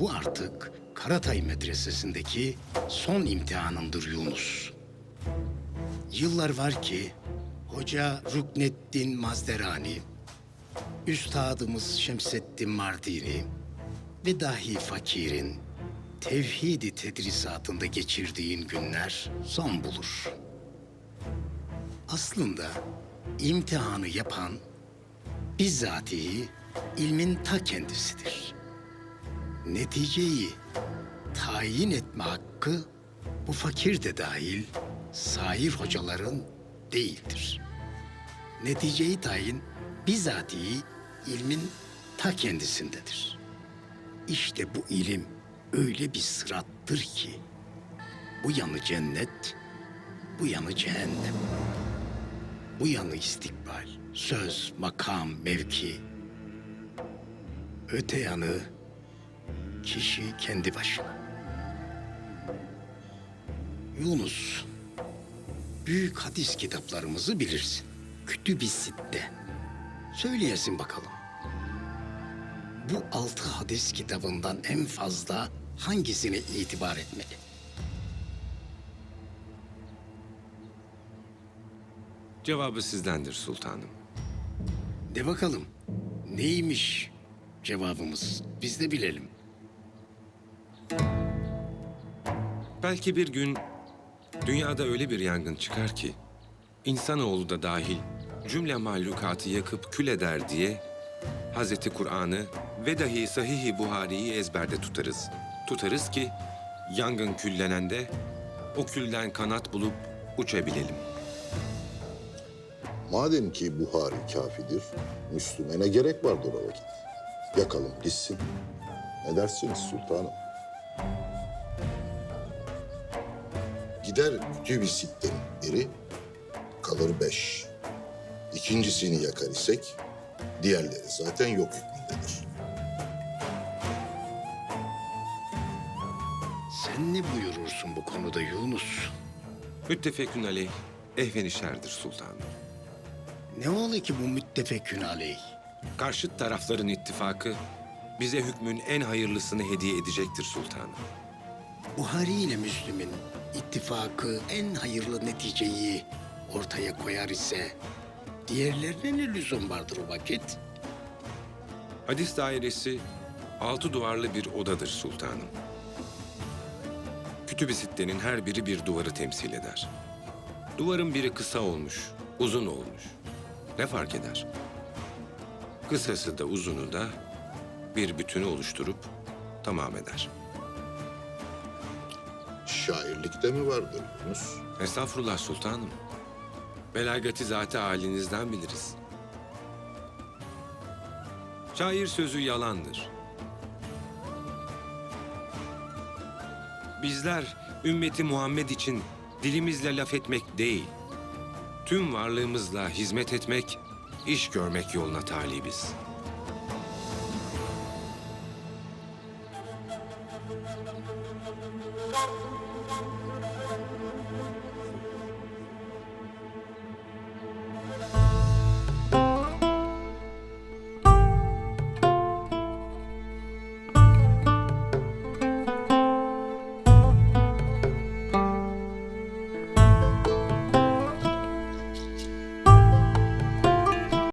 Bu artık Karatay Medresesi'ndeki son imtihanımdır Yunus. Yıllar var ki Hoca Rukneddin Mazderani, Üstadımız Şemseddin Mardini ve dahi fakirin tevhidi tedrisatında geçirdiğin günler son bulur. Aslında imtihanı yapan bizzatihi ilmin ta kendisidir. Neticeyi tayin etme hakkı bu fakir de dahil sair hocaların değildir. Neticeyi tayin bizatihi ilmin ta kendisindedir. İşte bu ilim öyle bir sırattır ki bu yanı cennet, bu yanı cehennem. Bu yanı istikbal, söz, makam, mevki. Öte yanı kişi kendi başına. Yunus, büyük hadis kitaplarımızı bilirsin. Kütüb-i Sitte. Söyleyesin bakalım. Bu altı hadis kitabından en fazla hangisine itibar etmeli? Cevabı sizdendir sultanım. De bakalım. Neymiş cevabımız? Biz de bilelim. Belki bir gün dünyada öyle bir yangın çıkar ki insanoğlu da dahil cümle mahlukatı yakıp kül eder diye Hazreti Kur'an'ı ve dahi Sahih-i Buhari'yi ezberde tutarız. Tutarız ki yangın küllenende o külden kanat bulup uçabilelim. Madem ki Buhari kafidir, Müslümene gerek vardır o vakit. Yakalım gitsin. Ne dersiniz sultanım? Gider kütüb-i sittenin biri, kalır beş. İkincisini yakar isek, diğerleri zaten yok hükmündedir. Sen ne buyurursun bu konuda Yunus? Müttefekün aleyh ehvenişerdir sultanım. Ne oluyor ki bu müttefekün aleyh? Karşıt tarafların ittifakı bize hükmün en hayırlısını hediye edecektir sultanım. Buhari ile Müslüm'ün ittifakı en hayırlı neticeyi ortaya koyar ise diğerlerine ne lüzum vardır o vakit? Hadis dairesi altı duvarlı bir odadır sultanım. Kütüb-i Sitte'nin her biri bir duvarı temsil eder. Duvarın biri kısa olmuş, uzun olmuş. Ne fark eder? Kısası da uzunu da bir bütünü oluşturup tamam eder. Şairlikte mi vardır Yunus? Estağfurullah sultanım. Belagati zati halinizden biliriz. Şair sözü yalandır. Bizler ümmeti Muhammed için dilimizle laf etmek değil, tüm varlığımızla hizmet etmek, iş görmek yoluna talibiz.